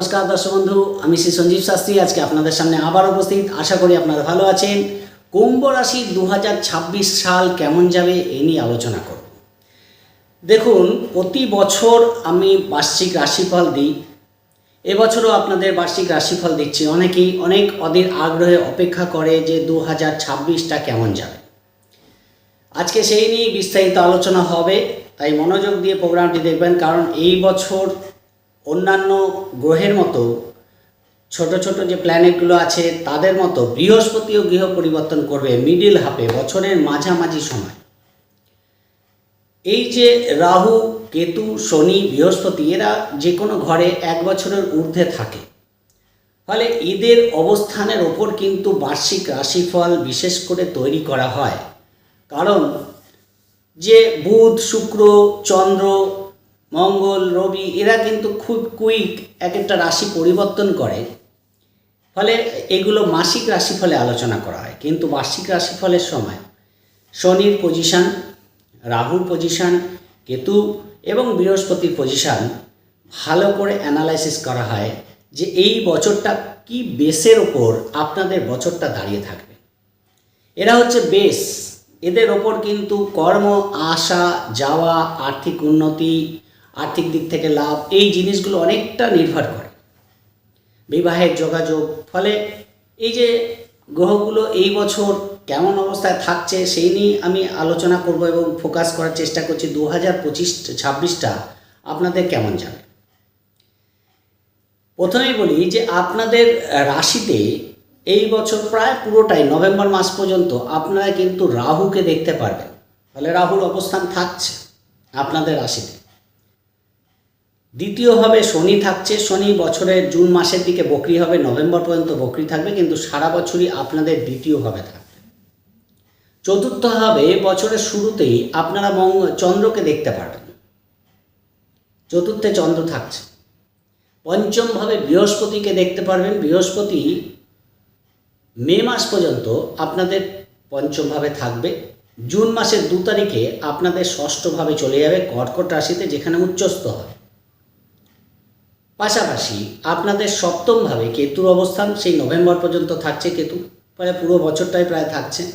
নমস্কার দর্শক বন্ধু, আমি শ্রী সঞ্জীব শাস্ত্রী। আজকে আপনাদের সামনে আবার উপস্থিত। আশা করি আপনারা ভালো আছেন। কুম্ভ রাশি দু হাজার ছাব্বিশ সাল কেমন যাবে এই নিয়ে আলোচনা করব। দেখুন, প্রতি বছর আমি বার্ষিক রাশিফল দিই। এবছরও আপনাদের বার্ষিক রাশিফল দিচ্ছি অনেকেই। অনেক অধীর আগ্রহে অপেক্ষা করে যে দু হাজার ছাব্বিশটা কেমন যাবে। আজকে সেই নিয়ে বিস্তারিত আলোচনা হবে। তাই মনোযোগ দিয়ে প্রোগ্রামটি দেখবেন, কারণ এই বছর অন্যান্য গ্রহের মতো, ছোট ছোট যে প্ল্যানেটগুলো আছে তাদের মতো বৃহস্পতিও গৃহ পরিবর্তন করবে মিডিল হাফে বছরের মাঝামাঝি সময়। এই যে রাহু, কেতু, শনি, বৃহস্পতি, এরা যে কোনো ঘরে এক বছরের ঊর্ধ্বে থাকে। ফলে এদের অবস্থানের ওপর কিন্তু বার্ষিক রাশিফল বিশেষ করে তৈরি করা হয়। কারণ যে বুধ, শুক্র, চন্দ্র মঙ্গল, রবি এরা কিন্তু খুব কুইক এক একটা রাশি পরিবর্তন করে। ফলে এগুলো মাসিক রাশিফলে আলোচনা করা হয়। কিন্তু বার্ষিক রাশিফলের সময় শনির পজিশান রাহুর পজিশান কেতু এবং বৃহস্পতির পজিশান ভালো করে অ্যানালাইসিস করা হয় যে এই বছরটা কি বেসের ওপর আপনাদের বছরটা দাঁড়িয়ে থাকবে। এরা হচ্ছে বেস। এদের ওপর কিন্তু কর্ম আসা যাওয়া, আর্থিক উন্নতি আর্থিক দিক থেকে লাভ, এই জিনিসগুলো অনেকটা নির্ভর করে। বিবাহের যোগাযোগ, ফলে এই যে গ্রহগুলো এই বছর কেমন অবস্থায় থাকছে, সেই নিয়ে আমি আলোচনা করব এবং ফোকাস করার চেষ্টা করছি দু হাজার পঁচিশ ছাব্বিশটা। আপনাদের কেমন যাবে? প্রথমেই বলি যে আপনাদের রাশিতে এই বছর প্রায় পুরোটাই নভেম্বর মাস পর্যন্ত আপনারা কিন্তু রাহুকে দেখতে পারবেন। ফলে রাহুর অবস্থান থাকছে আপনাদের রাশিতে। দ্বিতীয়ভাবে শনি থাকছে, শনি বছরের জুন মাসের দিকে বকরি হবে, নভেম্বর পর্যন্ত বকরি থাকবে, কিন্তু সারা বছরই আপনাদের দ্বিতীয়ভাবে থাকবে চতুর্থভাবে বছরের শুরুতেই আপনারা মঙ্গ চন্দ্রকে দেখতে পারবেন। চতুর্থে চন্দ্র থাকছে। পঞ্চমভাবে বৃহস্পতিকে দেখতে পারবেন। বৃহস্পতি মে মাস পর্যন্ত আপনাদের পঞ্চমভাবে থাকবে। জুন মাসের দু তারিখে আপনাদের ষষ্ঠভাবে চলে যাবে কর্কট রাশিতে, যেখানে উচ্চস্থ হয় পাশাপাশি আপনাদের সপ্তমভাবে কেতুর অবস্থান সেই নভেম্বর পর্যন্ত থাকছে কেতু। প্রায় পুরো বছরটাই প্রায় থাকছে।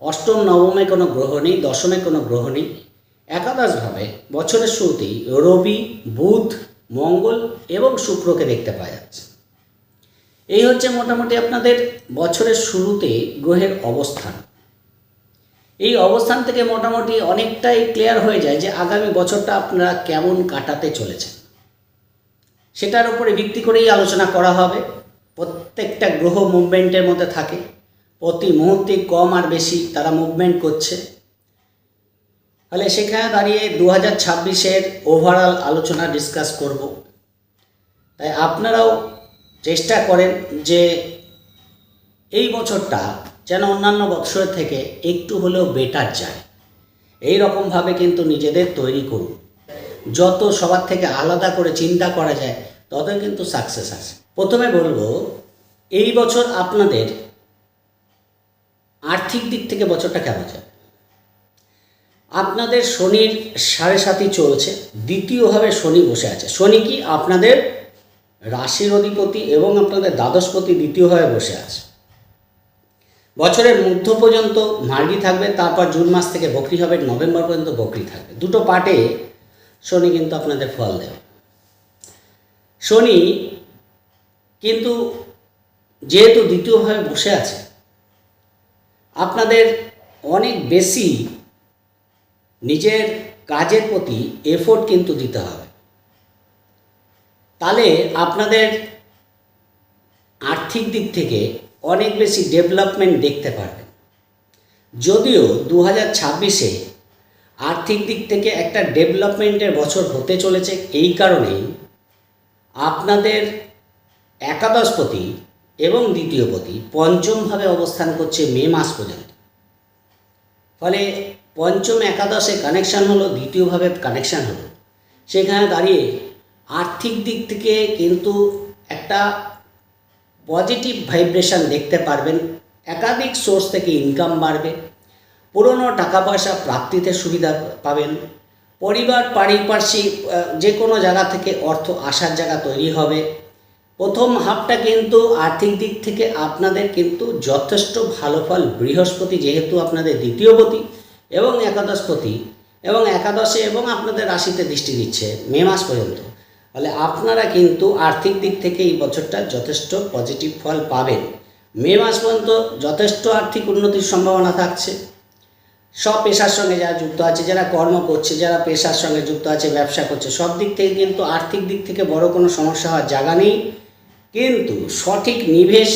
অষ্টম, নবমে কোনো গ্রহ নেই, দশমে কোনো গ্রহ নেই। একাদশভাবে বছরের শুরুতেই রবি, বুধ, মঙ্গল এবং শুক্রকে দেখতে পাওয়া যাচ্ছে। এই হচ্ছে মোটামুটি আপনাদের বছরের শুরুতে গ্রহের অবস্থান। এই অবস্থান থেকে মোটামুটি অনেকটাই ক্লিয়ার হয়ে যায় যে আগামী বছরটা আপনারা কেমন কাটাতে চলেছেন। সেটার উপরে ভিত্তি করেই আলোচনা করা হবে। প্রত্যেকটা গ্রহ মুভমেন্টের মধ্যে থাকে। প্রতি মুহূর্তে কম আর বেশি তারা মুভমেন্ট করছে। তাহলে সেখানে দাঁড়িয়ে দু হাজার ছাব্বিশের ওভারঅল আলোচনা ডিসকাস করব। তাই আপনারাও চেষ্টা করেন যে এই বছরটা যেন অন্যান্য বছরের থেকে একটু হলেও বেটার যায়। এই রকমভাবে কিন্তু নিজেদের তৈরি করুন। যত সবার থেকে আলাদা করে চিন্তা করা যায় তত কিন্তু সাকসেস আসে। প্রথমে বলব, এই বছর আপনাদের আর্থিক দিক থেকে বছরটা কেমন যায় আপনাদের শনির সাড়ে সাতই চলছে, দ্বিতীয়ভাবে শনি বসে আছে। শনি কি আপনাদের রাশির অধিপতি এবং আপনাদের দ্বাদশপতি দ্বিতীয়ভাবে বসে আছে। বছরের মধ্য পর্যন্ত মার্গি থাকবে, তারপর জুন মাস থেকে বকরি হবে, নভেম্বর পর্যন্ত বকরি থাকবে। দুটো পার্টে শনি কিন্তু আপনাদের ফল দেবে শনি কিন্তু যেহেতু দ্বিতীয়ভাবে বসে আছে, আপনাদের অনেক বেশি নিজের কাজের প্রতি এফোর্ট কিন্তু দিতে হবে। তাহলে আপনাদের আর্থিক দিক থেকে অনেক বেশি ডেভেলপমেন্ট দেখতে পারবেন। যদিও দু হাজার ছাব্বিশে আর্থিক দিক থেকে একটা ডেভেলপমেন্টের বছর হতে চলেছে এই কারণেই আপনাদের একাদশপতি এবং দ্বিতীয়পতি পঞ্চমভাবে অবস্থান করছে মে মাস পর্যন্ত। ফলে পঞ্চম একাদশে কানেকশান হলো, দ্বিতীয়ভাবে কানেকশান হলো। সেখানে দাঁড়িয়ে আর্থিক দিক থেকে কিন্তু একটা পজিটিভ ভাইব্রেশন দেখতে পারবেন। একাধিক সোর্স থেকে ইনকাম বাড়বে। পুরনো টাকা পয়সা প্রাপ্তিতে সুবিধা পাবেন। পরিবার, পারিপার্শ্বিক যে কোনো জায়গা থেকে অর্থ আসার জায়গা তৈরি হবে। প্রথম হাফটা কিন্তু আর্থিক দিক থেকে আপনাদের কিন্তু যথেষ্ট ভালো ফল। বৃহস্পতি যেহেতু আপনাদের দ্বিতীয়পতি এবং একাদশপতি এবং একাদশে এবং আপনাদের রাশিতে দৃষ্টি দিচ্ছে মে মাস পর্যন্ত। ফলে আপনারা কিন্তু আর্থিক দিক থেকে এই বছরটা যথেষ্ট পজিটিভ ফল পাবেন। মে মাস পর্যন্ত যথেষ্ট আর্থিক উন্নতির সম্ভাবনা থাকছে। সব পেশার সঙ্গে যারা যুক্ত আছে, যারা কর্ম করছে, যারা পেশার সঙ্গে যুক্ত আছে, ব্যবসা করছে, সব দিক থেকে কিন্তু আর্থিক দিক থেকে বড় কোনো সমস্যা হওয়ার জায়গা নেই। কিন্তু সঠিক নিবেশ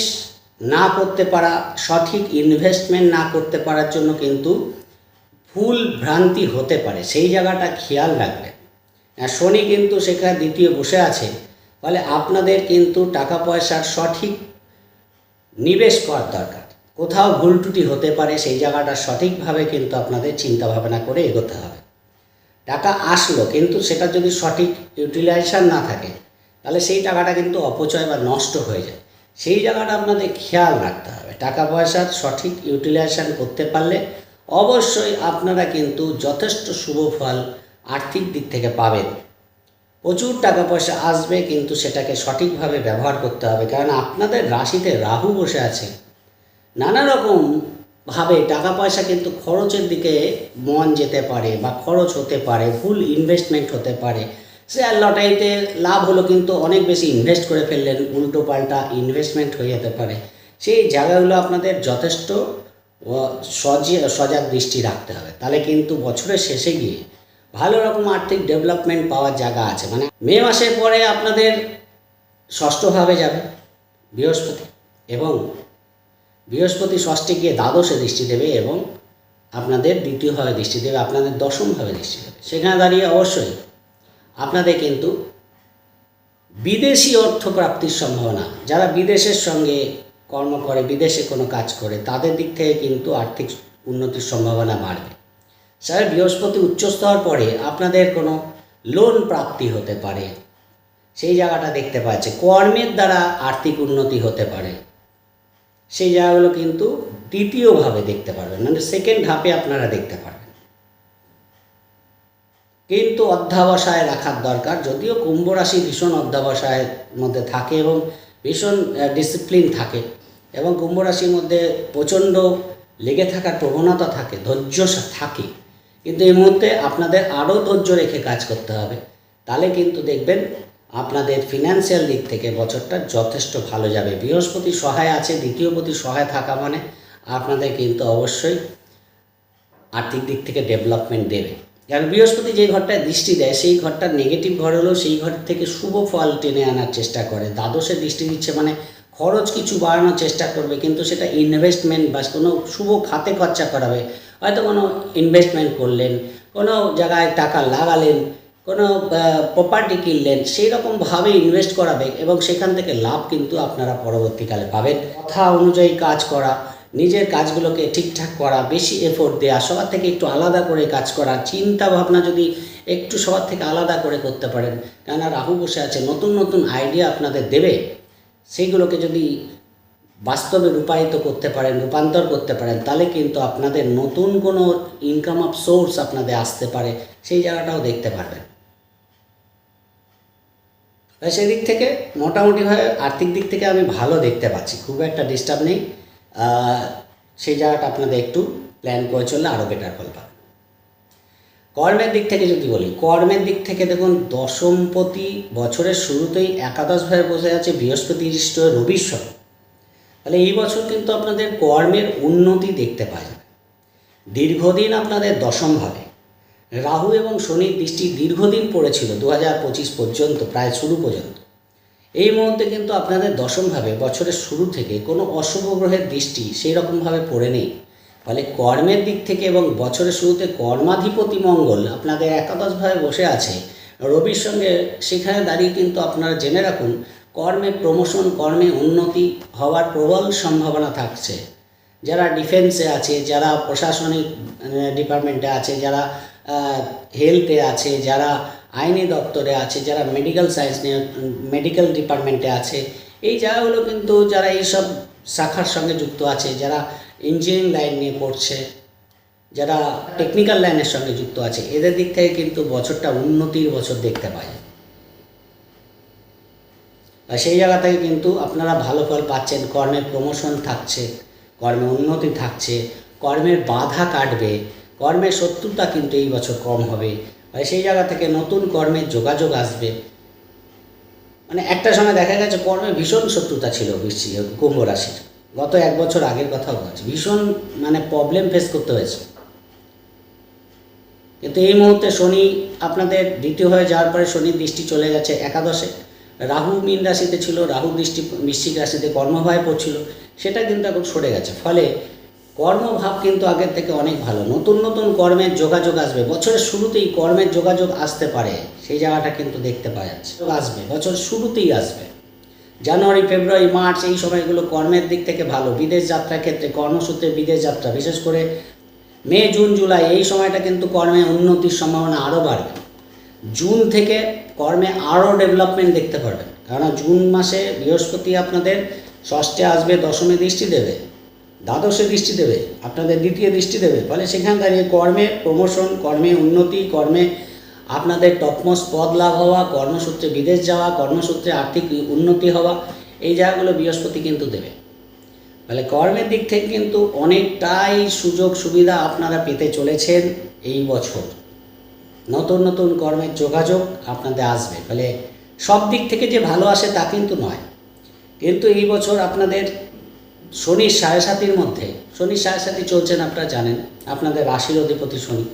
না করতে পারা, সঠিক ইনভেস্টমেন্ট না করতে পারার জন্য কিন্তু ভুল ভ্রান্তি হতে পারে। সেই জায়গাটা খেয়াল রাখবেন শনি কিন্তু সেখানে দ্বিতীয় বসে আছে। ফলে আপনাদের কিন্তু টাকা পয়সার সঠিক নিবেশ করার দরকার। কোথাও ভুল ত্রুটি হতে পারে, সেই জায়গাটা সঠিকভাবে কিন্তু আপনাদের চিন্তা ভাবনা করে এগোতে হবে। টাকা আসলো, কিন্তু সেটা যদি সঠিক ইউটিলাইজেশন না থাকে, তাহলে সেই টাকাটা কিন্তু অপচয় বা নষ্ট হয়ে যায়। সেই জায়গাটা আপনাদের খেয়াল রাখতে হবে। টাকা পয়সার সঠিক ইউটিলাইজেশন করতে পারলে অবশ্যই আপনারা কিন্তু যথেষ্ট শুভ ফল আর্থিক দিক থেকে পাবেন। প্রচুর টাকা পয়সা আসবে, কিন্তু সেটাকে সঠিকভাবে ব্যবহার করতে হবে। কারণ আপনাদের রাশিতে রাহু বসে আছে। নানা রকম ভাবে টাকা পয়সা কিন্তু খরচের দিকে মন যেতে পারে বা খরচ হতে পারে ভুল ইনভেস্টমেন্ট হতে পারে। শেয়ার লটারিতে লাভ হলো কিন্তু অনেক বেশি ইনভেস্ট করে ফেললেন উল্টো পাল্টা ইনভেস্টমেন্ট হয়ে যেতে পারে। সেই জায়গাগুলো আপনাদের যথেষ্ট সজাগ দৃষ্টি রাখতে হবে। তাহলে কিন্তু বছরের শেষে গিয়ে ভালো রকম আর্থিক ডেভেলপমেন্ট পাওয়ার জায়গা আছে। মানে মে মাসের পরে আপনাদের ষষ্ঠভাবে যাবে, বৃহস্পতি, এবং বৃহস্পতি ষষ্ঠে গিয়ে দ্বাদশে দৃষ্টি দেবে এবং আপনাদের দ্বিতীয়ভাবে দৃষ্টি দেবে, আপনাদের দশমভাবে দৃষ্টি দেবে। সেখানে দাঁড়িয়ে অবশ্যই আপনাদের কিন্তু বিদেশি অর্থ প্রাপ্তির সম্ভাবনা, যারা বিদেশের সঙ্গে কর্ম করে, বিদেশে কোনো কাজ করে, তাদের দিক থেকে কিন্তু আর্থিক উন্নতির সম্ভাবনা বাড়বে। স্যার, বৃহস্পতি উচ্চস্থ হওয়ার পরে আপনাদের কোনো লোন প্রাপ্তি হতে পারে। সেই জায়গাটা দেখতে পাচ্ছে। কর্মের দ্বারা আর্থিক উন্নতি হতে পারে। সেই জায়গাগুলো কিন্তু দ্বিতীয়ভাবে দেখতে পারবেন মানে সেকেন্ড হাফে আপনারা দেখতে পারবেন। কিন্তু অধ্যাবসায় রাখার দরকার, যদিও কুম্ভ রাশি ভীষণ অধ্যাবসায়ের মধ্যে থাকে এবং ভীষণ ডিসিপ্লিন থাকে এবং কুম্ভ রাশির মধ্যে প্রচণ্ড লেগে থাকার প্রবণতা থাকে, ধৈর্য থাকে। কিন্তু এই মুহূর্তে আপনাদের আরও ধৈর্য রেখে কাজ করতে হবে। তাহলে কিন্তু দেখবেন আপনাদের ফিনান্সিয়াল দিক থেকে বছরটা যথেষ্ট ভালো যাবে। বৃহস্পতি সহায় আছে, দ্বিতীয়পতি সহায় থাকা মানে আপনাদের কিন্তু অবশ্যই আর্থিক দিক থেকে ডেভেলপমেন্ট দেবে। কারণ বৃহস্পতি যে ঘরটায় দৃষ্টি দেয়, সেই ঘরটার নেগেটিভ ঘর হলেও সেই ঘর থেকে শুভ ফল টেনে আনার চেষ্টা করে। দ্বাদশে দৃষ্টি দিচ্ছে মানে খরচ কিছু বাড়ানোর চেষ্টা করবে, কিন্তু সেটা ইনভেস্টমেন্ট বা কোনো শুভ খাতে খরচা করাবে। হয়তো কোনো ইনভেস্টমেন্ট করলেন, কোনো জায়গায় টাকা লাগালেন কোনো প্রপার্টি কিনলেন সেই রকমভাবে ইনভেস্ট করাবে এবং সেখান থেকে লাভ কিন্তু আপনারা পরবর্তীকালে পাবেন। কথা অনুযায়ী কাজ করা, নিজের কাজগুলোকে ঠিকঠাক করা, বেশি এফোর্ট দেওয়া সবার থেকে একটু আলাদা করে কাজ করা চিন্তা ভাবনা যদি একটু সবার থেকে আলাদা করে করতে পারেন, কেননা রাহু বসে আছে, নতুন নতুন আইডিয়া আপনাদের দেবে, সেইগুলোকে যদি বাস্তবে রূপায়িত করতে পারেন, রূপান্তর করতে পারেন, তাহলে কিন্তু আপনাদের নতুন কোনো ইনকাম অফ সোর্স আপনাদের আসতে পারে, সেই জায়গাটাও দেখতে পারবেন। তাই সেদিক থেকে মোটামুটিভাবে আর্থিক দিক থেকে আমি ভালো দেখতে পাচ্ছি। খুব একটা ডিস্টার্ব নেই। সেই জায়গাটা আপনাদের একটু প্ল্যান করে চললে আরও বেটার ফল পাবেন কর্মের দিক থেকে যদি বলি, কর্মের দিক থেকে দেখুন, দশমপতি বছরের শুরুতেই একাদশ একাদশভাবে বসে আছে বৃহস্পতি দৃষ্ট সঙ্গে তাহলে এই বছর কিন্তু আপনাদের কর্মের উন্নতি দেখতে পাওয়া যাবে দীর্ঘদিন আপনাদের দশমভাবে রাহু এবং শনির দৃষ্টি দীর্ঘদিন পড়েছিল দু হাজার পঁচিশ পর্যন্ত, প্রায় শুরু পর্যন্ত। এই মুহূর্তে কিন্তু আপনাদের দশমভাবে, বছরের শুরু থেকে কোনো অশুভ গ্রহের দৃষ্টি সেই রকমভাবে পড়ে নেই। ফলে কর্মের দিক থেকে এবং বছরের শুরুতে কর্মাধিপতি মঙ্গল আপনাদের একাদশভাবে বসে আছে। রবির সঙ্গে সেখানে দাঁড়িয়ে কিন্তু আপনারা জেনে রাখুন, কর্মে প্রমোশন, কর্মে উন্নতি হওয়ার প্রবল সম্ভাবনা থাকছে। যারা ডিফেন্সে আছে, যারা প্রশাসনিক ডিপার্টমেন্টে আছে, যারা হেলথে আছে, যারা আইনি দপ্তরে আছে, যারা মেডিকেল সায়েন্স নিয়ে মেডিকেল ডিপার্টমেন্টে আছে, এই জায়গাগুলো কিন্তু যারা এইসব শাখার সঙ্গে যুক্ত আছে, যারা ইঞ্জিনিয়ারিং লাইন নিয়ে পড়ছে, যারা টেকনিক্যাল লাইনের সঙ্গে যুক্ত আছে, এদের দিক থেকে কিন্তু বছরটা উন্নতির বছর দেখতে পায় আর সেই জায়গা থেকে কিন্তু আপনারা ভালো ফল পাচ্ছেন, কর্মের প্রমোশন থাকছে, কর্মে উন্নতি থাকছে, কর্মের বাধা কাটবে কর্মের শত্রুতা কিন্তু এই বছর কম হবে। আর সেই জায়গা থেকে নতুন কর্মের যোগাযোগ আসবে। মানে একটা সময় দেখা গেছে কর্মে ভীষণ শত্রুতা ছিল বৃশ্চিক কুম্ভ রাশির। গত এক বছর আগের কথা বলছি, ভীষণ মানে প্রবলেম ফেস করতে হয়েছে। কিন্তু এই মুহূর্তে শনি আপনাদের দ্বিতীয় হয়ে যাওয়ার পরে শনির দৃষ্টি চলে গেছে একাদশে। রাহু মীন রাশিতে ছিল, রাহু দৃষ্টি বৃশ্চিক রাশিতে কর্মভাবে পড়ছিল, সেটা কিন্তু এখন সরে গেছে। ফলে কর্মভাব কিন্তু আগের থেকে অনেক ভালো। নতুন নতুন কর্মের যোগাযোগ আসবে। বছরের শুরুতেই কর্মের যোগাযোগ আসতে পারে। সেই জায়গাটা কিন্তু দেখতে পাওয়া যাচ্ছে। আসবে। বছর শুরুতেই আসবে। জানুয়ারি, ফেব্রুয়ারি, মার্চ এই সময়গুলো কর্মের দিক থেকে ভালো। বিদেশ যাত্রার ক্ষেত্রে কর্মসূত্রে বিদেশ যাত্রা, বিশেষ করে মে, জুন, জুলাই এই সময়টা কিন্তু কর্মে উন্নতির সম্ভাবনা আরও বাড়বে। জুন থেকে কর্মে আরও ডেভেলপমেন্ট দেখতে পারবেন। কারণ জুন মাসে বৃহস্পতি আপনাদের ষষ্ঠে আসবে, দশমে দৃষ্টি দেবে। দ্বাদশে দৃষ্টি দেবে, আপনাদের দ্বিতীয় দৃষ্টি দেবে। ফলে সেখানে দাঁড়িয়ে কর্মে প্রমোশন কর্মে উন্নতি, কর্মে আপনাদের টপমোস্ট পদ লাভ হওয়া, কর্মসূত্রে বিদেশ যাওয়া, কর্মসূত্রে আর্থিক উন্নতি হওয়া, এই জায়গাগুলো বৃহস্পতি কিন্তু দেবে। ফলে কর্মের দিক থেকে কিন্তু অনেকটাই সুযোগ সুবিধা আপনারা পেতে চলেছেন এই বছর। নতুন নতুন কর্মের যোগাযোগ আপনাদের আসবে। ফলে সব দিক থেকে যে ভালো আসে তা কিন্তু নয়। কিন্তু এই বছর আপনাদের শনির সাড়ে সাতির মধ্যে শনির সাড়ে চলছেন আপনারা জানেন। আপনাদের রাশির অধিপতি শনি,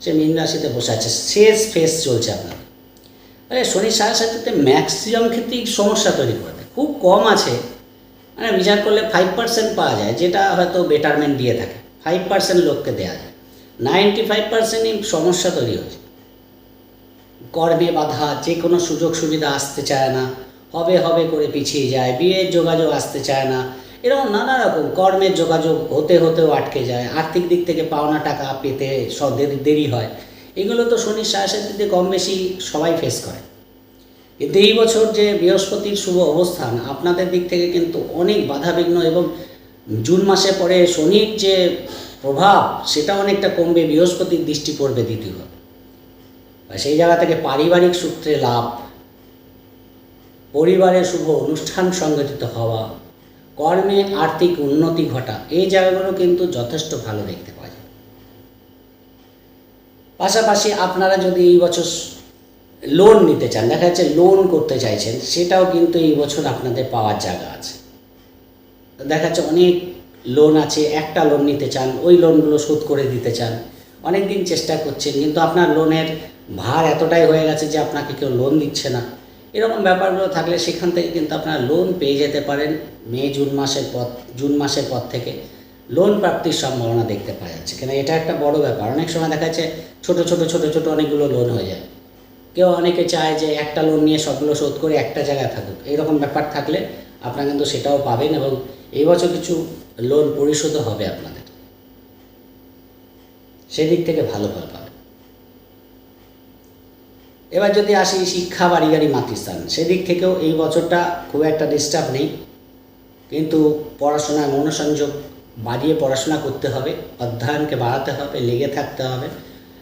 সে মীন রাশিতে বসে আছে। শেষ ফেস চলছে আপনার শনির সাড়ে সাতিতে ম্যাক্সিমাম ক্ষেত্রেই সমস্যা তৈরি করে দেয়। খুব কম আছে। মানে বিচার করলে ফাইভ পার্সেন্ট পাওয়া যায়, যেটা হয়তো বেটারমেন্ট দিয়ে থাকে। ফাইভ পার্সেন্ট লোককে দেওয়া যায়। নাইনটি ফাইভ পার্সেন্টই সমস্যা তৈরি হয়েছে। কর্মে বাধা যে কোনো সুযোগ সুবিধা আসতে চায় না। হবে হবে করে পিছিয়ে যায়। বিয়ের যোগাযোগ আসতে চায় না। এরকম নানা রকম কর্মের যোগাযোগ হতে হতেও আটকে যায়। আর্থিক দিক থেকে পাওনা টাকা পেতে দেরি হয়। এগুলো তো শনির সাথে কম বেশি সবাই ফেস করে। কিন্তু এই বছর যে বৃহস্পতির শুভ অবস্থান, আপনাদের দিক থেকে কিন্তু অনেক বাধাবিঘ্ন এবং জুন মাসে পরে শনির যে প্রভাব, সেটা অনেকটা কমবে, বৃহস্পতির দৃষ্টি পড়বে দ্বিতীয়। সেই জায়গা থেকে পারিবারিক সূত্রে লাভ, পরিবারের শুভ অনুষ্ঠান সংগঠিত হওয়া কর্মে আর্থিক উন্নতি ঘটা, এই জায়গাগুলো কিন্তু যথেষ্ট ভালো দেখতে পাওয়া যায়। পাশাপাশি আপনারা যদি এই বছর লোন নিতে চান, দেখা যাচ্ছে লোন করতে চাইছেন, সেটাও কিন্তু এই বছর আপনাদের পাওয়ার জায়গা আছে। দেখা যাচ্ছে অনেক লোন আছে, একটা লোন নিতে চান, ওই লোনগুলো শোধ করে দিতে চান অনেক দিন চেষ্টা করছেন, কিন্তু আপনার লোনের ভার এতটাই হয়ে গেছে যে আপনাকে কেউ লোন দিচ্ছে না। এরকম ব্যাপারগুলো থাকলে সেখান থেকে কিন্তু আপনারা লোন পেয়ে যেতে পারেন। মে, জুন মাসের পর, জুন মাসের পর থেকে লোন প্রাপ্তির সম্ভাবনা দেখতে পাওয়া যাচ্ছে। কেন এটা একটা বড় ব্যাপার। অনেক সময় দেখা যাচ্ছে ছোটো ছোটো ছোটো ছোটো অনেকগুলো লোন হয়ে যায়। কেউ অনেকে চায় যে একটা লোন নিয়ে সবগুলো শোধ করে একটা জায়গায় থাকুক। এইরকম ব্যাপার থাকলে আপনারা কিন্তু সেটাও পাবেন এবং এই বছর কিছু লোন পরিশোধও হবে আপনাদের। সেদিক থেকে ভালো ফল পাবেন। এবার যদি আসি শিক্ষা বাড়ি গাড়ি মাতৃস্থান, সেদিক থেকেও এই বছরটা খুব একটা ডিস্টার্ব নেই। কিন্তু পড়াশোনায় মনোসংযোগ বাড়িয়ে পড়াশোনা করতে হবে, অধ্যয়নকে বাড়াতে হবে, লেগে থাকতে হবে।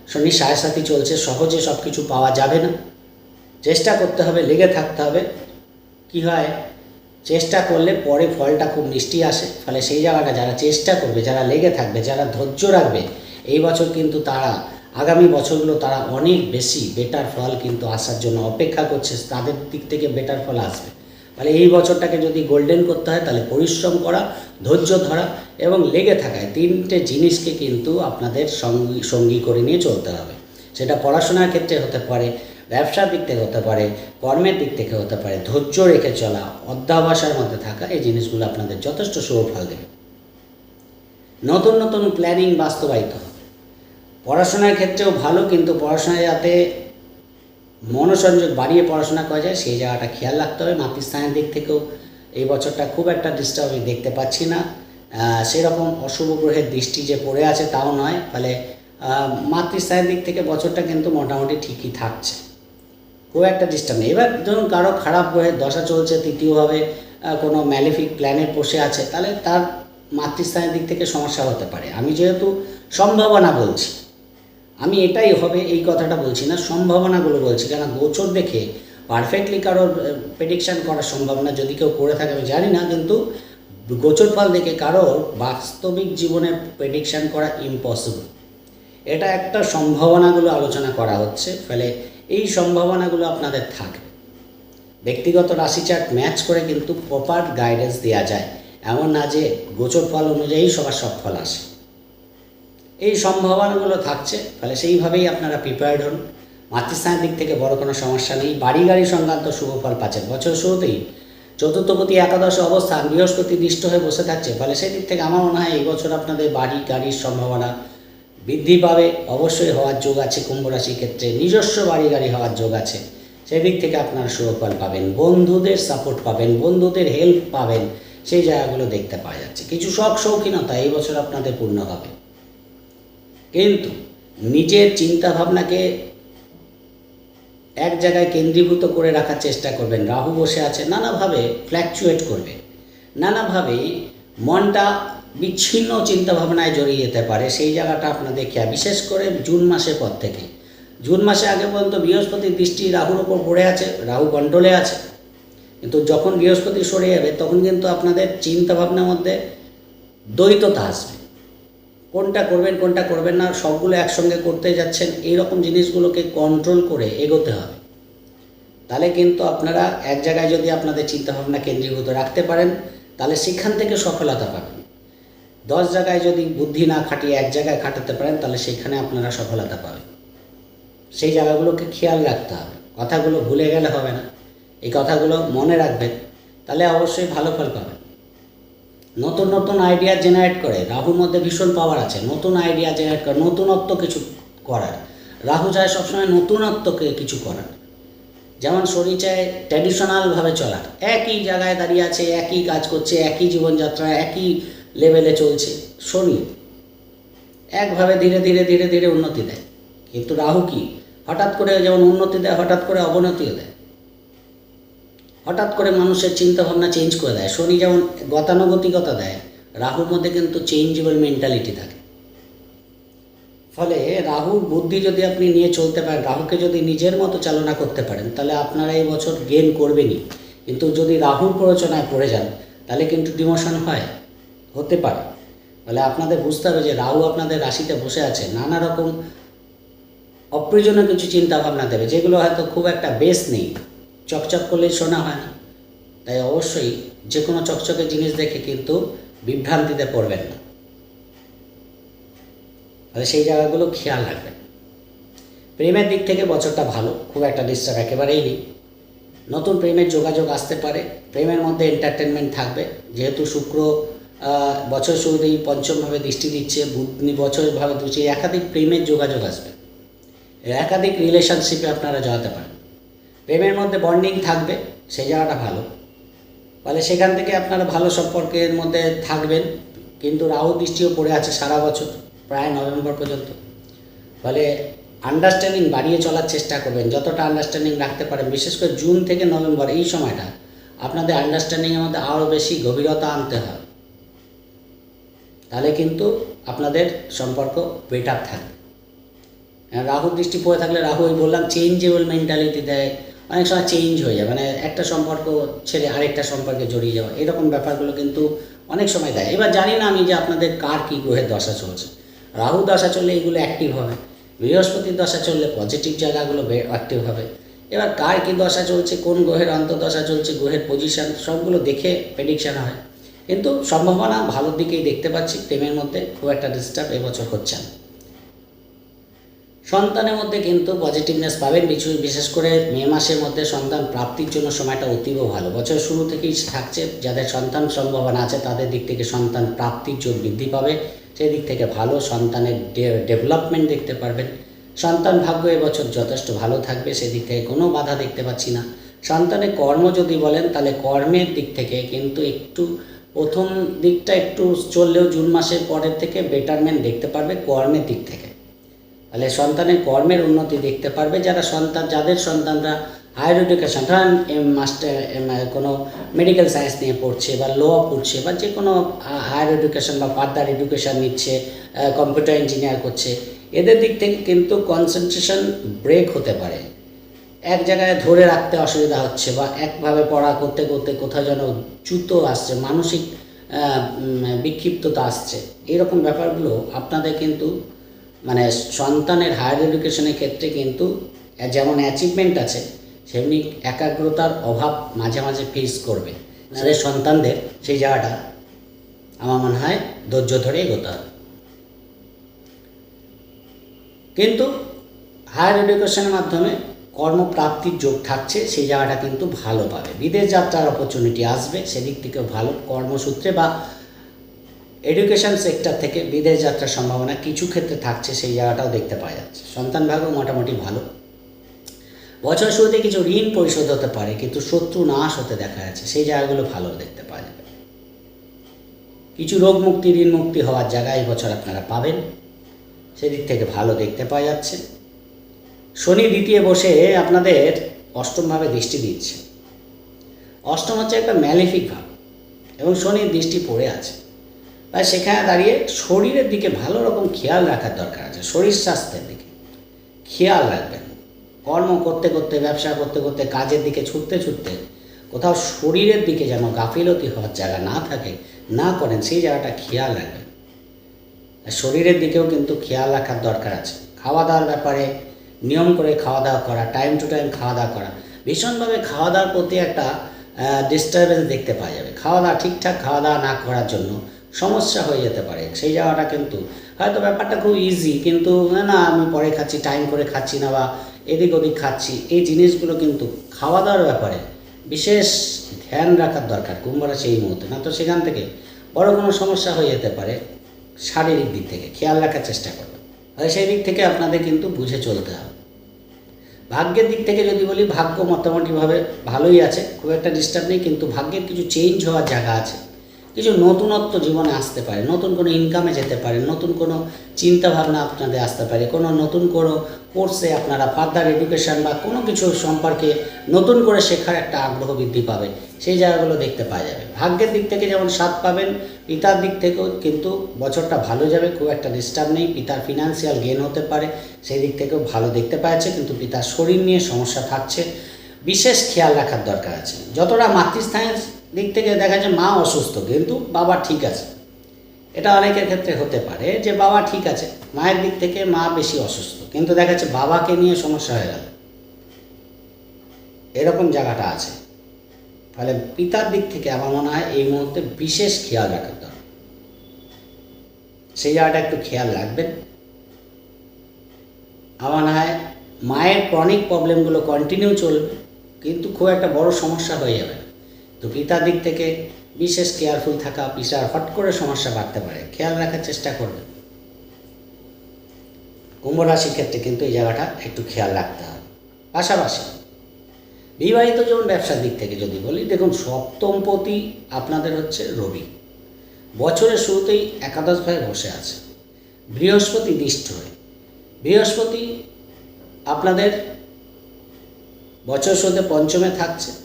শনি সাড়ে সাথী চলছে, সহজে সব কিছু পাওয়া যাবে না। চেষ্টা করতে হবে, লেগে থাকতে হবে। কি হয়? চেষ্টা করলে পরে ফলটা খুব মিষ্টি আসে। ফলে সেই জায়গাটা যারা চেষ্টা করবে, যারা লেগে থাকবে, যারা ধৈর্য রাখবে, এই বছর কিন্তু তারা আগামী বছরগুলো তারা অনেক বেশি বেটার ফল কিন্তু আসার জন্য অপেক্ষা করছে, তাদের দিক থেকে বেটার ফল আসবে। তাহলে এই বছরটাকে যদি গোল্ডেন করতে হয়, তাহলে পরিশ্রম করা, ধৈর্য ধরা এবং লেগে থাকায় তিনটে জিনিসকে কিন্তু আপনাদের সঙ্গী সঙ্গী করে নিয়ে চলতে হবে। সেটা পড়াশোনার ক্ষেত্রে হতে পারে, ব্যবসার দিক থেকে হতে পারে, কর্মের দিক থেকে হতে পারে, ধৈর্য রেখে চলা অধ্যাবাসার মধ্যে থাকা, এই জিনিসগুলো আপনাদের যথেষ্ট শুভ ফল দেবে। নতুন নতুন প্ল্যানিং বাস্তবায়িত। পড়াশোনার ক্ষেত্রেও ভালো, কিন্তু পড়াশোনায় যাতে মনোসংযোগ বাড়িয়ে পড়াশোনা করা যায়, সেই জায়গাটা খেয়াল রাখতে হবে। মাতৃস্থানের দিক থেকেও এই বছরটা খুব একটা ডিস্টার্ব আমি দেখতে পাচ্ছি না। সেরকম অশুভ গ্রহের দৃষ্টি যে পড়ে আছে তাও নয়। ফলে মাতৃস্থানের দিক থেকে বছরটা কিন্তু মোটামুটি ঠিকই থাকছে। খুব একটা ডিস্টার্ব নেই এবার ধরুন কারও খারাপ গ্রহের দশা চলছে, তৃতীয়ভাবে কোনো ম্যালিফিক প্ল্যানেট বসে আছে, তাহলে তার মাতৃস্থানের দিক থেকে সমস্যা হতে পারে। আমি যেহেতু সম্ভাবনা বলছি। আমি এটাই হবে, এই কথাটা বলছি না, সম্ভাবনাগুলো বলছি। কেন গোচর দেখে পারফেক্টলি কারোর প্রেডিকশান করার সম্ভাবনা যদি কেউ করে থাকে, আমি জানি না, কিন্তু গোচর ফল দেখে কারোর বাস্তবিক জীবনে প্রেডিকশান করা ইম্পসিবল এটা একটা সম্ভাবনাগুলো আলোচনা করা হচ্ছে, ফলে এই সম্ভাবনাগুলো আপনাদের থাকবে। ব্যক্তিগত রাশি ম্যাচ করে কিন্তু প্রপার গাইডেন্স দেওয়া যায়। এমন না যে গোচর ফল অনুযায়ী সবার সব ফল আসে। এই সম্ভাবনাগুলো থাকছে, ফলে সেইভাবেই আপনারা প্রিপেয়ার্ড হন। মাতৃস্থানের দিক থেকে বড় কোনো সমস্যা নেই। বাড়ি গাড়ি সংক্রান্ত শুভ ফল পাচ্ছেন। বছর শুরুতেই চতুর্থপতি একাদশ অবস্থান, বৃহস্পতি দৃষ্ট হয়ে বসে থাকছে, ফলে সেই দিক থেকে আমার মনে হয় এই বছর আপনাদের বাড়ি গাড়ির সম্ভাবনা বৃদ্ধি পাবে। অবশ্যই হওয়ার যোগ আছে কুম্ভ রাশির ক্ষেত্রে। নিজস্ব বাড়ি গাড়ি হওয়ার যোগ আছে। সেই দিক থেকে আপনারা সুফল পাবেন। বন্ধুদের সাপোর্ট পাবেন, বন্ধুদের হেল্প পাবেন। সেই জায়গাগুলো দেখতে পাওয়া যাচ্ছে। কিছু শখ শৌখিনতা এই বছর আপনাদের পূর্ণ হবে। কিন্তু নিজের চিন্তা ভাবনাকে এক জায়গায় কেন্দ্রীভূত করে রাখার চেষ্টা করবেন। রাহু বসে আছে, নানাভাবে ফ্ল্যাকচুয়েট করবে। নানাভাবে মনটা বিচ্ছিন্ন চিন্তাভাবনায় জড়িয়ে যেতে পারে। সেই জায়গাটা আপনাদের খেয়া বিশেষ করে জুন মাসের পর থেকে। জুন মাসে আগে পর্যন্ত বৃহস্পতির দৃষ্টি রাহুর ওপর পড়ে আছে, রাহু কন্ট্রোলে আছে। কিন্তু যখন বৃহস্পতি সরে যাবে, তখন কিন্তু আপনাদের চিন্তাভাবনার মধ্যে দ্বৈততা আসবে। কোনটা করবেন কোনটা করবেন না, সবগুলো একসঙ্গে করতে যাচ্ছেন এই রকম জিনিসগুলোকে কন্ট্রোল করে এগোতে হবে। তাহলে কিন্তু আপনারা এক জায়গায় যদি আপনাদের চিন্তাভাবনা কেন্দ্রীভূত রাখতে পারেন, তাহলে সেখান থেকে সফলতা পাবেন। দশ জায়গায় যদি বুদ্ধি না খাটিয়ে এক জায়গায় খাটাতে পারেন, তাহলে সেখানে আপনারা সফলতা পাবেন। সেই জায়গাগুলোকে খেয়াল রাখতে হবে। কথাগুলো ভুলে গেলে হবে না। এই কথাগুলো মনে রাখবেন, তাহলে অবশ্যই ভালো ফল পাবেন। নতুন নতুন আইডিয়া জেনারেট করে। রাহুর মধ্যে ভীষণ পাওয়ার আছে। নতুন আইডিয়া জেনারেট করে, নতুনত্ব কিছু করার। রাহু চায় সবসময় নতুনত্বকে কিছু করার। যেমন শনি চায় ট্র্যাডিশনালভাবে চলার। একই জায়গায় দাঁড়িয়ে আছে, একই কাজ করছে, একই জীবনযাত্রা, একই লেভেলে চলছে। শনি একভাবে ধীরে ধীরে ধীরে ধীরে উন্নতি দেয়। কিন্তু রাহু কি? হঠাৎ করে যেমন উন্নতি দেয়, হঠাৎ করে অবনতিও দেয়। হঠাৎ করে মানুষের চিন্তাভাবনা চেঞ্জ করে দেয়। শনি যেমন গতানুগতিকতা দেয়, রাহুর মধ্যে কিন্তু চেঞ্জেবল মেন্টালিটি থাকে। ফলে রাহুর বুদ্ধি যদি আপনি নিয়ে চলতে পারেন, রাহুকে যদি নিজের মতো চালনা করতে পারেন, তাহলে আপনারা এই বছর গেন করবেনই। কিন্তু যদি রাহুর প্ররোচনায় পড়ে যান, তাহলে কিন্তু ডিমোশন হয়, হতে পারে। ফলে আপনাদের বুঝতে হবে যে রাহু আপনাদের রাশিতে বসে আছে, নানা রকম অপ্রয়োজনীয় কিছু চিন্তা ভাবনা দেবে, যেগুলো হয়তো খুব একটা বেস নেই। চকচক করলেই শোনা হয় না। তাই অবশ্যই যে কোনো চকচকে জিনিস দেখে কিন্তু বিভ্রান্তিতে পড়বেন না। তাহলে সেই জায়গাগুলো খেয়াল রাখবেন। প্রেমের দিক থেকে বছরটা ভালো, খুব একটা ডিস্টার্ব একেবারেই নেই। নতুন প্রেমের যোগাযোগ আসতে পারে, প্রেমের মধ্যে এন্টারটেনমেন্ট থাকবে। যেহেতু শুক্র বছর শুরুতেই পঞ্চমভাবে দৃষ্টি দিচ্ছে, বুধ বছরভাবে দিচ্ছে একাধিক প্রেমের যোগাযোগ আসবে। একাধিক রিলেশনশিপে আপনারা জড়াতে পারেন। প্রেমের মধ্যে বন্ডিং থাকবে সেই জায়গাটা ভালো। ফলে সেখান থেকে আপনারা ভালো সম্পর্কের মধ্যে থাকবেন। কিন্তু রাহু দৃষ্টিও পড়ে আছে সারা বছর প্রায় নভেম্বর পর্যন্ত। ফলে আন্ডারস্ট্যান্ডিং বাড়িয়ে চলার চেষ্টা করবেন। যতটা আন্ডারস্ট্যান্ডিং রাখতে পারেন বিশেষ করে জুন থেকে নভেম্বর এই সময়টা আপনাদের আন্ডারস্ট্যান্ডিংয়ের মধ্যে আরও বেশি গভীরতা আনতে হয়। তাহলে কিন্তু আপনাদের সম্পর্ক বেটার থাকবে। হ্যাঁ, রাহু দৃষ্টি পড়ে থাকলে রাহু বললাম চেঞ্জেবল মেন্টালিটি দেয় অনেক সময় চেঞ্জ হয়ে যায়। মানে একটা সম্পর্ক ছেড়ে আরেকটা সম্পর্কে জড়িয়ে যাওয়া, এরকম ব্যাপারগুলো কিন্তু অনেক সময় দেয়। এবার জানি না আমি যে আপনাদের কার কী গ্রহের দশা চলছে। রাহু দশা চললে এগুলো অ্যাক্টিভ হবে, বৃহস্পতির দশা চললে পজিটিভ জায়গাগুলো অ্যাক্টিভ হবে। এবার কার কী দশা চলছে, কোন গ্রহের অন্তর্দশা চলছে, গ্রহের পজিশন সবগুলো দেখে প্রেডিকশান হয়। কিন্তু সম্ভাবনা ভালোর দিকেই দেখতে পাচ্ছি, প্রেমের মধ্যে খুব একটা ডিস্টার্ব এবছর হচ্ছে না। সন্তানের মধ্যে কিন্তু পজিটিভনেস পাবেন কিছু বিশেষ করে মে মাসের মধ্যে সন্তান প্রাপ্তির জন্য সময়টা অতীব ভালো। বছর শুরু থেকেই থাকছে, যাদের সন্তান সম্ভাবনা আছে তাদের দিক থেকে সন্তান প্রাপ্তির যোগ বৃদ্ধি পাবে। সেই দিক থেকে ভালো সন্তানের ডেভেলপমেন্ট দেখতে পারবেন। সন্তান ভাগ্য এবছর যথেষ্ট ভালো থাকবে, সেদিক থেকে কোনো বাধা দেখতে পাচ্ছি না। সন্তানের কর্ম যদি বলেন, তাহলে কর্মের দিক থেকে কিন্তু একটু প্রথম দিকটা একটু চললেও জুন মাসের পরের থেকে বেটারমেন্ট দেখতে পারবে কর্মের দিক থেকে। তাহলে সন্তানের কর্মের উন্নতি দেখতে পারবে যারা সন্তান, যাদের সন্তানরা হায়ার এডুকেশন ধরেন মাস্টার কোনো মেডিকেল সায়েন্স নিয়ে পড়ছে বা ল পড়ছে বা যে কোনো হায়ার এডুকেশন বা ফার্দার এডুকেশন নিচ্ছে কম্পিউটার ইঞ্জিনিয়ার করছে, এদের দিক থেকে কিন্তু কনসেন্ট্রেশন ব্রেক হতে পারে। এক জায়গায় ধরে রাখতে অসুবিধা হচ্ছে বা একভাবে পড়া করতে করতে কোথাও যেন চ্যুত আসছে, মানসিক বিক্ষিপ্ততা আসছে, এরকম ব্যাপারগুলো আপনাদের কিন্তু মানে সন্তানের হায়ার এডুকেশনের ক্ষেত্রে কিন্তু যেমন অ্যাচিভমেন্ট আছে, সেমনি একাগ্রতার অভাব মাঝে মাঝে ফেস করবে। তাদের সন্তানদের সেই জায়গাটা আমার মনে হয় ধৈর্য ধরে এগোতে হবে। কিন্তু হায়ার এডুকেশনের মাধ্যমে কর্মপ্রাপ্তির যোগ থাকছে, সেই জায়গাটা কিন্তু ভালো পাবে। বিদেশ যাত্রার অপরচুনিটি আসবে, সেদিক থেকে ভালো। কর্মসূত্রে বা এডুকেশন সেক্টর থেকে বিদেশ যাত্রার সম্ভাবনা কিছু ক্ষেত্রে থাকছে, সেই জায়গাটাও দেখতে পাওয়া যাচ্ছে। সন্তান ভাগও মোটামুটি ভালো। বছর শুরুতে কিছু ঋণ পরিশোধ হতে পারে, কিন্তু শত্রু নাশ হতে দেখা যাচ্ছে। সেই জায়গাগুলো ভালো দেখতে পাওয়া যাবে। কিছু রোগ মুক্তি, ঋণ মুক্তি হওয়ার জায়গায় এই বছর আপনারা পাবেন। সেদিক থেকে ভালো দেখতে পাওয়া যাচ্ছে। শনি দ্বিতীয় বসে আপনাদের অষ্টমভাবে দৃষ্টি দিচ্ছে। অষ্টম হচ্ছে একটা ম্যালিফিক ভাব, এবং শনির দৃষ্টি পড়ে আছে। তাই সেখানে দাঁড়িয়ে শরীরের দিকে ভালো রকম খেয়াল রাখার দরকার আছে, শরীর স্বাস্থ্যের দিকে খেয়াল রাখবেন। কর্ম করতে করতে, ব্যবসা করতে করতে, কাজের দিকে ছুটতে ছুটতে কোথাও শরীরের দিকে যেন গাফিলতি হওয়ার জায়গা না থাকে, না করেন, সেই জায়গাটা খেয়াল রাখবেন। শরীরের দিকেও কিন্তু খেয়াল রাখার দরকার আছে। খাওয়া দাওয়ার ব্যাপারে নিয়ম করে খাওয়া দাওয়া করা টাইম টু টাইম খাওয়া দাওয়া করা, ভীষণভাবে খাওয়া দাওয়ার প্রতি একটা ডিস্টারবেন্স দেখতে পাওয়া যাবে। খাওয়া দাওয়া ঠিকঠাক খাওয়া দাওয়া না করার জন্য সমস্যা হয়ে যেতে পারে, সেই জায়গাটা কিন্তু। হয়তো ব্যাপারটা খুব ইজি কিন্তু, না আমি পরে খাচ্ছি টাইম করে খাচ্ছি না বা এদিক ওদিক খাচ্ছি, এই জিনিসগুলো কিন্তু খাওয়া দাওয়ার ব্যাপারে বিশেষ ধ্যান রাখার দরকার কুম্ভ রাশি এই মুহূর্তে। না তো সেখান থেকে বড় কোনো সমস্যা হয়ে যেতে পারে, শারীরিক দিক থেকে, খেয়াল রাখার চেষ্টা করবেন। আর সেই দিক থেকে আপনাদের কিন্তু বুঝে চলতে হবে। ভাগ্যের দিক থেকে যদি বলি, ভাগ্য মোটামুটিভাবে ভালোই আছে, খুব একটা ডিস্টার্ব নেই, কিন্তু ভাগ্যের কিছু চেঞ্জ হওয়ার জায়গা আছে। কিছু নতুনত্ব জীবনে আসতে পারে, নতুন কোনো ইনকামে যেতে পারে, নতুন কোনো চিন্তা ভাবনা আপনাদের আসতে পারে, কোনো নতুন কোনো কোর্সে আপনারা ফার্দার এডুকেশন বা কোনো কিছু সম্পর্কে নতুন করে শেখার একটা আগ্রহ বৃদ্ধি পাবে, সেই জায়গাগুলো দেখতে পাওয়া যাবে। ভাগ্যের দিক থেকে যেমন স্বাদ পাবেন, পিতার দিক থেকেও কিন্তু বছরটা ভালো যাবে, খুব একটা ডিস্টার্ব নেই, পিতার ফিনান্সিয়াল গেন হতে পারে, সেই দিক থেকেও ভালো দেখতে পাওয়া যাচ্ছে, কিন্তু পিতার শরীর নিয়ে সমস্যা থাকছে, বিশেষ খেয়াল রাখার দরকার আছে। যতটা মাতৃস্থানের দিক থেকে দেখা যায় মা অসুস্থ, কিন্তু বাবা ঠিক আছে। এটা অনেকের ক্ষেত্রে হতে পারে যে বাবা ঠিক আছে, মায়ের দিক থেকে মা বেশি অসুস্থ, কিন্তু দেখা যাচ্ছে বাবাকে নিয়ে সমস্যা হয়ে গেল। এরকম জায়গাটা আছে। ফলে পিতার দিক থেকে আমার মনে হয় এই মুহূর্তে বিশেষ খেয়াল রাখার দরকার। সেই জায়গাটা একটু খেয়াল রাখবেন। আমার মনে হয় মায়ের ক্রনিক প্রবলেমগুলো কন্টিনিউ চলবে, কিন্তু খুব একটা বড় সমস্যা হয়ে যাবে তো পিতার দিক থেকে বিশেষ কেয়ারফুল থাকা পিতার হট করে সমস্যা বাড়তে পারে। খেয়াল রাখার চেষ্টা করবেন কুম্ভ রাশির ক্ষেত্রে কিন্তু এই জায়গাটা একটু খেয়াল রাখতে হবে। পাশাপাশি বিবাহিত যেমন ব্যবসার দিক থেকে যদি বলি, দেখুন সপ্তমপতি আপনাদের হচ্ছে রবি। বছরের শুরুতেই একাদশ ভাবে বসে আছে। বৃহস্পতি দৃষ্ট হয়ে। বৃহস্পতি আপনাদের বছর শুরুতে পঞ্চমে থাকছে।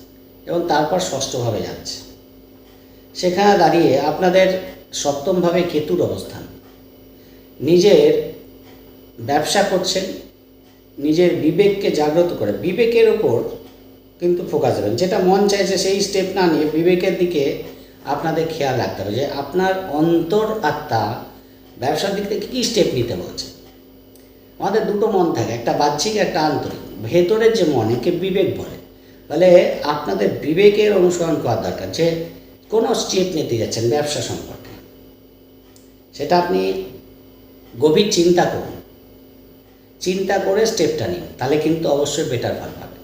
এবং তারপর ষষ্ঠভাবে যাচ্ছে। সেখানে দাঁড়িয়ে আপনাদের সপ্তমভাবে কেতুর অবস্থান। নিজের ব্যবসা করছেন, নিজের বিবেককে জাগ্রত করে। বিবেকের ওপর কিন্তু ফোকাস দেবেন যেটা মন চাইছে সেই স্টেপ না নিয়ে বিবেকের দিকে আপনাদের খেয়াল রাখতে হবে যে আপনার অন্তর আত্মা ব্যবসার দিক থেকে কী স্টেপ নিতে বলছে। আমাদের দুটো মন থাকে, একটা বাহ্যিক, একটা আন্তরিক। ভেতরের যে মন, একে বিবেক বলে। তাহলে আপনাদের বিবেকের অনুসরণ করার দরকার যে কোনো স্টেপ নিতে যাচ্ছেন ব্যবসা সম্পর্কে। সেটা আপনি গভীর চিন্তা করুন। চিন্তা করে স্টেপটা নিন, তাহলে কিন্তু অবশ্যই বেটার ফল পাবেন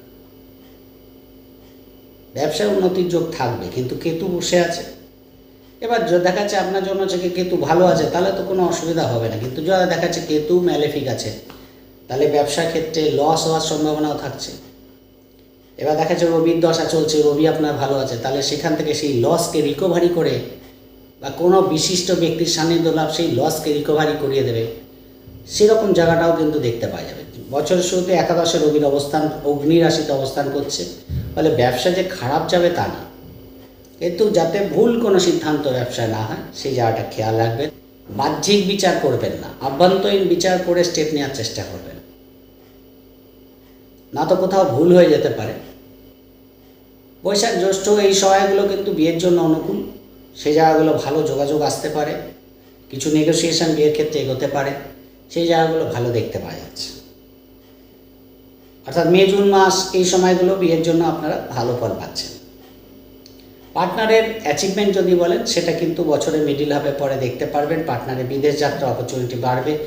ব্যবসায় উন্নতির যোগ থাকবে, কিন্তু কেতু বসে আছে। এবার দেখা যাচ্ছে আপনার জন্য হচ্ছে কেতু ভালো আছে, তাহলে তো কোনো অসুবিধা হবে না। কিন্তু যারা দেখা যাচ্ছে কেতু ম্যালেফিক আছে। তাহলে ব্যবসার ক্ষেত্রে লস হওয়ার সম্ভাবনাও থাকছে। এবার দেখা যাচ্ছে রবির দশা চলছে, রবি আপনার ভালো আছে, তাহলে সেখান থেকে সেই লসকে রিকভারি করে বা কোনো বিশিষ্ট ব্যক্তির সান্নিধ্য লাভ সেই লসকে রিকভারি করিয়ে দেবে। সেরকম জায়গাটাও কিন্তু দেখতে পাওয়া যাবে। বছরের শুরুতে একাদশে রবির অবস্থান অগ্নি রাশিতে অবস্থান করছে। ফলে ব্যবসা যে খারাপ যাবে তা না। কিন্তু যাতে ভুল কোনো সিদ্ধান্ত ব্যবসায় না হয়, সেই জায়গাটা খেয়াল রাখবেন। বাহ্যিক বিচার করবেন না। আভ্যন্তরীণ বিচার করে স্টেপ নেওয়ার চেষ্টা করবেন। না তো কোথাও ভুল হয়ে যেতে পারে। বৈশাখ জ্যৈষ্ঠ এই সময়গুলো কিন্তু বিয়ের জন্য অনুকূল। সেই জায়গাগুলো ভালো যোগাযোগ আসতে পারে। কিছু নেগোসিয়েশন বিয়ের ক্ষেত্রে এগোতে পারে। সেই জায়গাগুলো ভালো দেখতে পাওয়া যাচ্ছে। অর্থাৎ মে, জুন মাস এই সময়গুলো বিয়ের জন্য আপনারা ভালো ফল পাচ্ছেন। পার্টনারের অ্যাচিভমেন্ট যদি বলেন, সেটা কিন্তু বছরের মিডিল হাফে পরে দেখতে পারবেন। পার্টনারের বিদেশ যাত্রা অপরচুনিটি বাড়বে।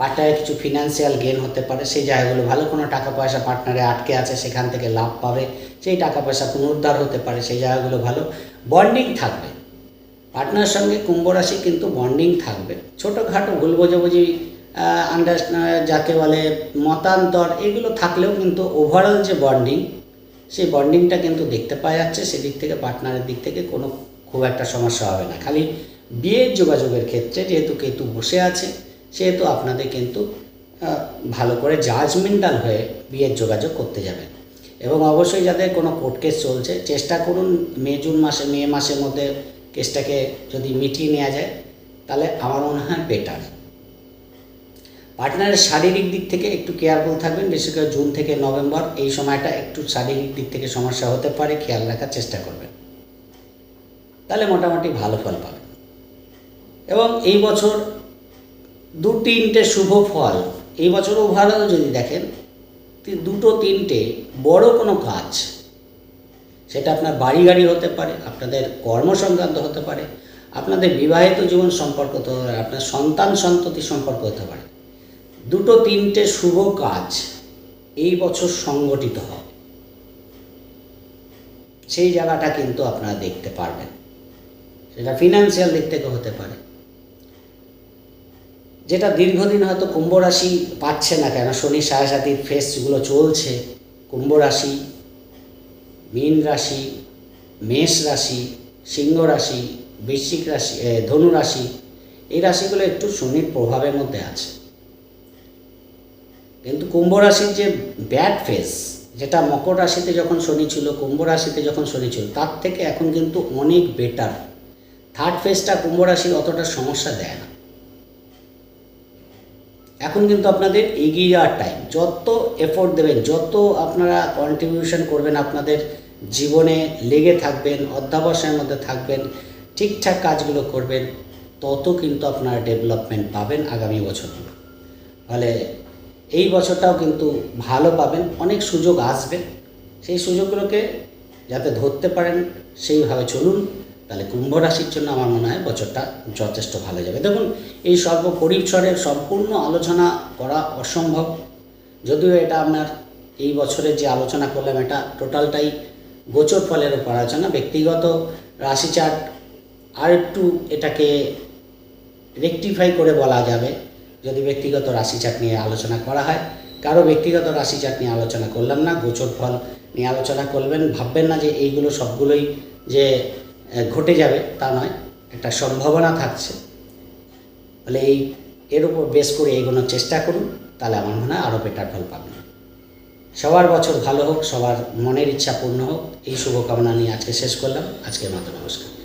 পার্টনারের কিছু ফিনান্সিয়াল গেন হতে পারে, সেই জায়গাগুলো ভালো কোনো টাকা পয়সা পার্টনারে আটকে আছে, সেখান থেকে লাভ পাবে, সেই টাকা পয়সা পুনরুদ্ধার হতে পারে, সেই জায়গাগুলো ভালো। বন্ডিং থাকবে। পার্টনার সঙ্গে কুম্ভ রাশি কিন্তু বন্ডিং থাকবে। ছোটোখাটো ভুল বোঝাবুঝি আন্ডার যাকে বলে মতান্তর, এগুলো থাকলেও কিন্তু ওভারঅল যে বন্ডিং সেই বন্ডিংটা কিন্তু দেখতে পাওয়া যাচ্ছে। সেদিক থেকে পার্টনারের দিক থেকে কোনো খুব একটা সমস্যা হবে না। খালি বিয়ের যোগাযোগের ক্ষেত্রে যেহেতু কেতু বসে আছে সেহেতু আপনাদের কিন্তু ভালো করে জাজমেন্টাল হয়ে বিয়ের যোগাযোগ করতে যাবেন। এবং অবশ্যই যাদের কোনো কোর্ট কেস চলছে, চেষ্টা করুন মে, জুন মাসে, মে মাসের মধ্যে কেসটাকে যদি মিটিয়ে নেওয়া যায়, তাহলে আমার মনে হয় বেটার পার্টনারের শারীরিক দিক থেকে একটু কেয়ারফুল থাকবেন বিশেষ করে জুন থেকে নভেম্বর, এই সময়টা একটু শারীরিক দিক থেকে সমস্যা হতে পারে, খেয়াল রাখার চেষ্টা করবেন। তাহলে মোটামুটি ভালো ফল পাবেন। এবং এই বছর দু তিনটে শুভ ফল। এই বছর ওভারঅল যদি দেখেন দুটো তিনটে বড় কোনো কাজ। সেটা আপনার বাড়ি গাড়ি হতে পারে, আপনাদের কর্ম সংক্রান্ত হতে পারে, আপনাদের বিবাহিত জীবন সম্পর্ক হতে পারে, আপনার সন্তান সন্ততি সম্পর্ক হতে পারে। দুটো তিনটে শুভ কাজ এই বছর সংগঠিত হবে সেই জায়গাটা কিন্তু আপনারা দেখতে পারবেন। সেটা ফিনান্সিয়াল দিক থেকে হতে পারে। যেটা দীর্ঘদিন হয়তো কুম্ভ রাশি পাচ্ছে না কেন, শনি সাড়ে ফেসগুলো চলছে, কুম্ভ রাশি, মীন রাশি, মেষ রাশি, সিংহ রাশি, বৃশ্চিক রাশি ধনু রাশি, এই রাশিগুলো একটু শনির প্রভাবের মধ্যে আছে। কিন্তু কুম্ভ রাশির যে ব্যাড ফেস যেটা মকর রাশিতে যখন শনি ছিল, কুম্ভ রাশিতে যখন শনি ছিল, তার থেকে এখন কিন্তু অনেক বেটার থার্ড ফেজটা কুম্ভ রাশির অতটা সমস্যা দেয় না। এখন কিন্তু আপনাদের এগিয়ে যাওয়ার টাইম যত এফোর্ট দেবেন, যত আপনারা কন্ট্রিবিউশন করবেন, আপনাদের জীবনে লেগে থাকবেন, অধ্যাবসায়ের মধ্যে থাকবেন, ঠিকঠাক কাজগুলো করবেন, তত কিন্তু আপনারা ডেভেলপমেন্ট পাবেন আগামী বছরগুলো ফলে এই বছরটাও কিন্তু ভালো পাবেন, অনেক সুযোগ আসবে। সেই সুযোগগুলোকে যাতে ধরতে পারেন, সেইভাবে চলুন। তাহলে কুম্ভ রাশির জন্য আমার মনে হয় বছরটা যথেষ্ট ভালো যাবে। দেখুন, এই স্বল্প পরিসরের সম্পূর্ণ আলোচনা করা অসম্ভব। যদিও এটা আপনার এই বছরের যে আলোচনা করলাম, এটা টোটালটাই গোচর ফলের উপর আলোচনা। ব্যক্তিগত রাশি চার্ট আর একটু এটাকে রেকটিফাই করে বলা যাবে, যদি ব্যক্তিগত রাশি চার্ট নিয়ে আলোচনা করা হয়। কারও ব্যক্তিগত রাশি চার্ট নিয়ে আলোচনা করলাম না, গোচর ফল নিয়ে আলোচনা করবেন। ভাববেন না যে এইগুলো সবগুলোই যে ঘটে যাবে, তা নয়, একটা সম্ভাবনা থাকছে। ফলে এই, এর উপর বেশ করে এগোনোর চেষ্টা করুন, তাহলে আমার মনে হয় আরও বেটার ফল পাবেন। সবার বছর ভালো হোক, সবার মনের ইচ্ছা পূর্ণ হোক, এই শুভকামনা নিয়ে আজকে শেষ করলাম। আজকের মতো নমস্কার।